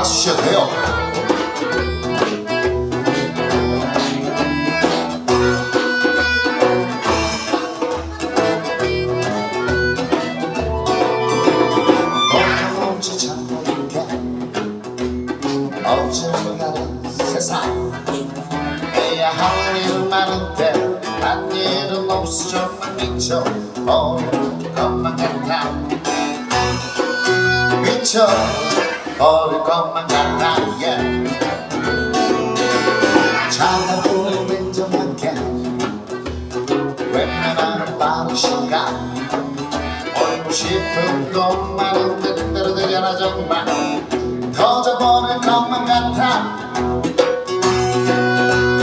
주셔도 돼요. 세상. 해야 할 일은 많은데 한 일은 없어. 미쳐. 버릴 것만 같아 미쳐 버릴 것만 같아 yeah. 차가운 인정할게 웬만한 빠른 시간 얼고 싶은 것만은 뜻대로 되려나 정말 터져버릴 것만 같아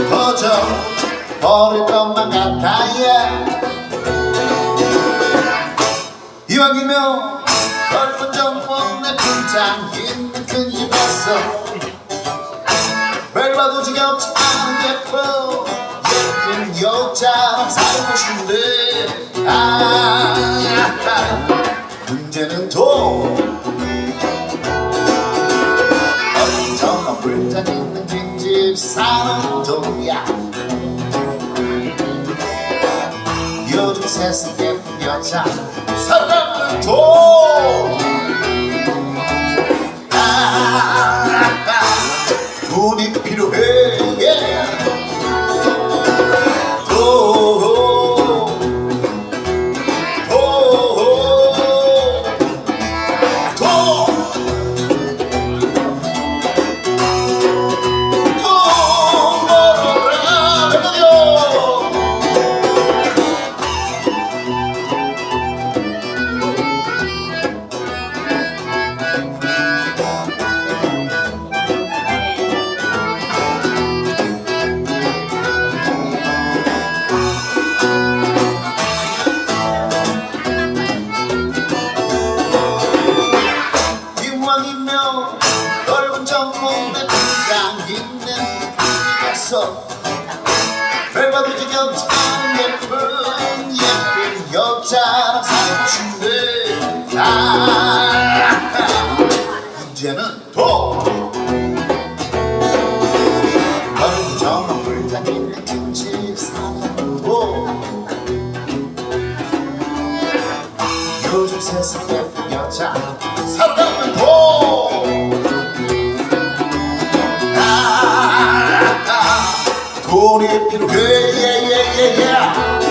터져버릴 것만 같아 yeah. 이왕이면 넓은 정원의 분장 집에서 별 봐도 지겹지 않은 예쁜 예쁜 여자 살고 싶은데. 아 문제는 돈 어디저나 물장 있는 빈집 사는 돈이야. 요즘 세상 예쁜 여자 사랑은 돈 집에서 별봐도 지겹지 않은 예쁜 예쁜 여자랑 살고 싶네 아. 문제는 돈 세상 예쁜 여자 사랑은 돈 아, 아, 돈이 필요해 yeah.